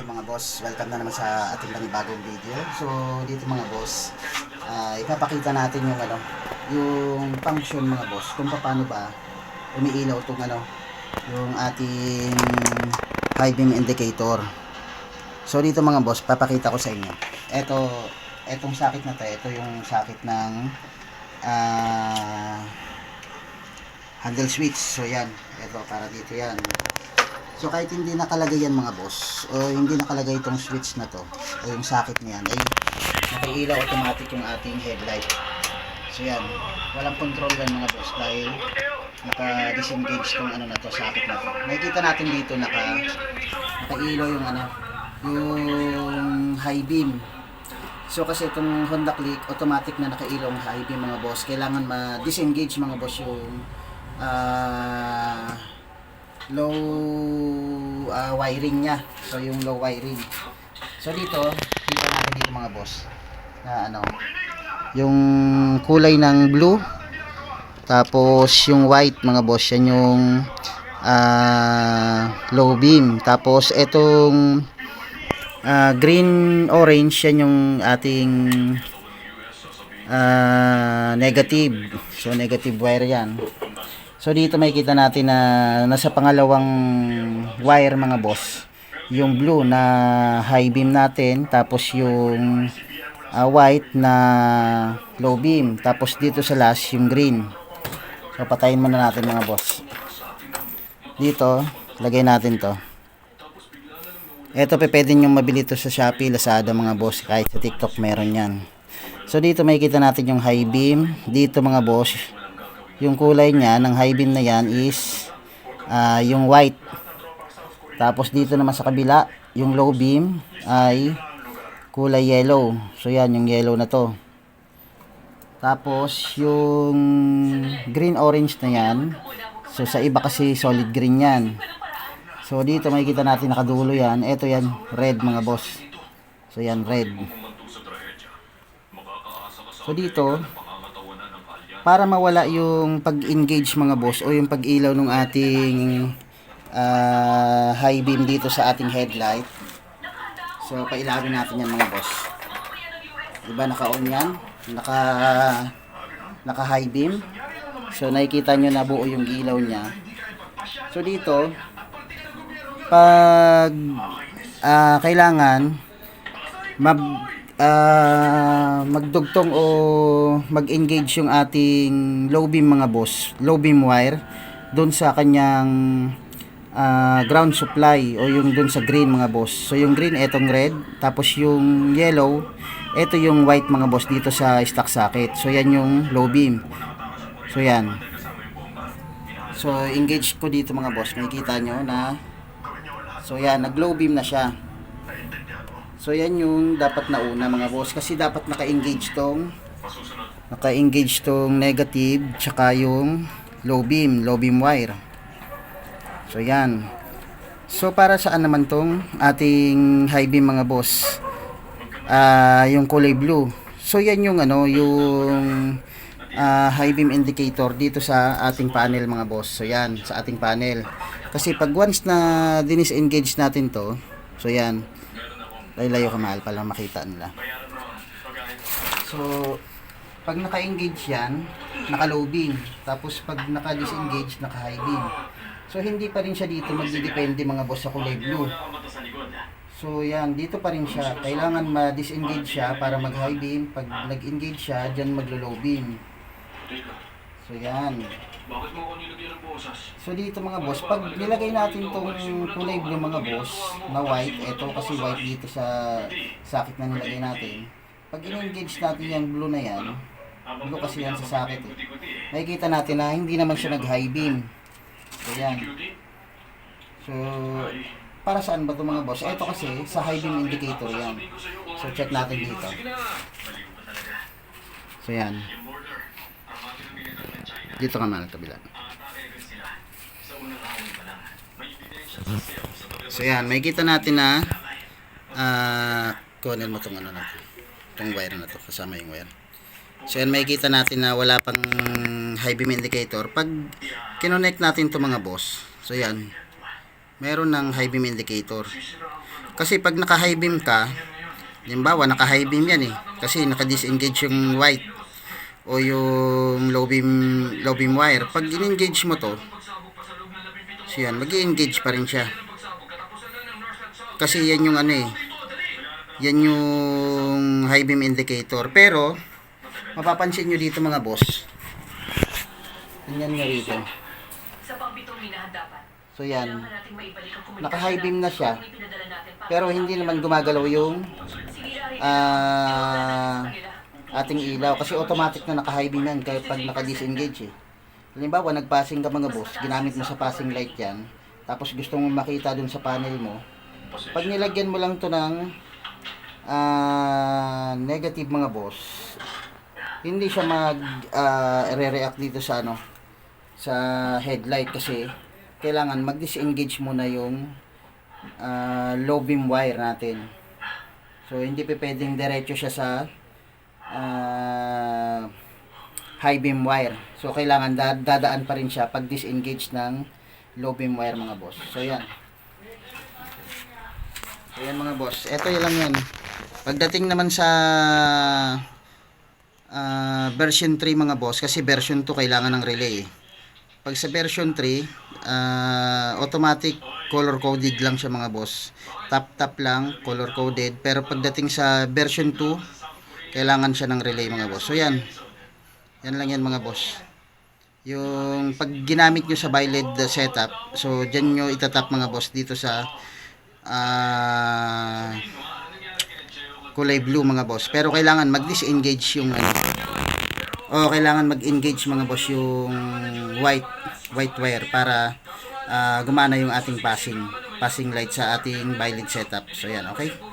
Okay mga boss, welcome na naman sa ating panibagong video. So dito mga boss, ah, ipapakita natin yung ano, yung function mga boss, kung paano ba umiilaw itong ano, yung ating high beam indicator. So dito mga boss, papakita ko sa inyo. Ito, etong sakit na to, ito yung sakit ng ah, handle switch. So yan, ito para dito yan. So kahit hindi nakalagay yan mga boss, o hindi nakalagay itong switch na to, o yung socket na yan, ay nakailaw automatic yung ating headlight. So yan, walang control yan mga boss dahil naka-disengage tong ano na to, socket na to. Nakikita natin dito naka nakailaw yung ano, yung high beam. So kasi itong Honda Click, automatic na nakailaw ang high beam mga boss. Kailangan ma-disengage mga boss yung ah low ah, wiring niya. So yung low wiring. So dito, kita natin dito mga boss na ano, yung kulay ng blue tapos yung white mga boss yan yung ah, low beam. Tapos etong ah, green orange yan yung ating ah, negative. So negative wire yan. So dito makikita natin na nasa pangalawang wire mga boss. Yung blue na high beam natin, tapos yung ah, white na low beam, tapos dito sa last yung green. So patayin muna natin mga boss. Dito, lagay natin to. Ito pe pwede nyo mabili to sa Shopee, Lazada mga boss, kahit sa TikTok meron yan. So dito makikita natin yung high beam. Dito mga boss, yung kulay niya ng high beam na yan is ah, yung white. Tapos dito naman sa kabila, yung low beam ay kulay yellow. So yan, yung yellow na to. Tapos yung green orange na yan, so sa iba kasi solid green yan. So dito makikita natin nakadulo yan. Ito yan, red mga boss. So yan, red. So dito, para mawala yung pag-engage mga boss o yung pag-ilaw ng ating ah, high beam dito sa ating headlight. So pailawin natin yan mga boss. Diba naka-on yan? Naka naka high beam. So nakikita nyo na buo yung ilaw niya. So dito pag ah, kailangan mag ah, magdugtong o mag-engage yung ating low beam mga boss, low beam wire doon sa kanyang ah, ground supply o yung doon sa green mga boss. So yung green etong red, tapos yung yellow, ito yung white mga boss dito sa stock socket. So yan yung low beam. So yan. So engage ko dito mga boss, makikita nyo na So yan, nag-low beam na siya. So yan yung dapat na una mga boss kasi dapat naka-engage tong naka-engage tong negative tsaka yung low beam, low beam wire. So yan. So para saan naman tong ating high beam mga boss? Ah, yung kulay blue. So yan yung ano, yung ah, high beam indicator dito sa ating panel mga boss. So yan, sa ating panel. Kasi pag once na dinis-engage natin to, so yan, layo ka mahal para makita nila. So, pag naka-engage yan, naka-low beam. Tapos pag naka-disengage, naka-high beam. So, hindi pa rin siya dito magdidepende mga boss sa kulay blue. So, yan, dito pa rin siya. Kailangan ma-disengage siya para mag-high beam. Pag nag-engage siya, dyan maglo-low beam. So, yan. Bakit mo ako nilagyan ng bosas? So dito mga boss, pag nilagay natin tong kulay blue mga boss na white, ito kasi white dito sa socket na nilagay natin. Pag in-engage natin yung blue na yan, blue kasi yan sa socket eh. Nakikita natin na hindi naman siya nag-high beam. So yan. So, para saan ba ito mga boss? Ito kasi sa high beam indicator yan. So check natin dito. So yan. Dito ka na kabila. So yan, may kita natin na ah kunin mo tong ano na to. Tong wire na to, kasama yung wire. So yan, may kita natin na wala pang high beam indicator. Pag kinonect natin to mga boss, so yan, meron ng high beam indicator. Kasi pag naka-high beam ka, halimbawa naka-high beam yan eh. Kasi naka-disengage yung white o yung low beam, low beam wire. Pag in-engage mo to, so yan, mag engage pa rin siya. Kasi yan yung ano eh, yan yung high beam indicator. Pero, mapapansin nyo dito mga boss, tingnan nyo rito. So yan, komunikasyon naka-high beam na siya. pero hindi naman gumagalaw yung ah, kanila. Ating ilaw kasi automatic na naka-high beam yan kahit pag naka-disengage eh. Halimbawa, nag-passing ka mga boss, ginamit mo sa passing light yan, tapos gusto mo makita dun sa panel mo, pag nilagyan mo lang to ng ah, negative mga boss, hindi siya mag ah, re-react dito sa ano sa headlight kasi kailangan mag-disengage muna yung ah, low beam wire natin. So hindi pa pwedeng diretso siya sa ah, high beam wire. So kailangan da- dadaan pa rin siya pag disengage ng low beam wire mga boss. So yan. So yan mga boss. Ito lang yan. Pagdating naman sa ah, version 3 mga boss kasi version 2 kailangan ng relay. eh. Pag sa version 3, ah, automatic color coded lang siya mga boss. Tap tap lang, color coded. Pero pagdating sa version 2, kailangan siya ng relay mga boss. So yan. Yan lang yan mga boss. Yung pag ginamit nyo sa BiLED setup, so dyan nyo itatap mga boss dito sa ah, kulay blue mga boss. Pero kailangan mag-disengage yung ano, o kailangan mag-engage mga boss yung white white wire para ah, gumana yung ating passing passing light sa ating BiLED setup. So yan, okay?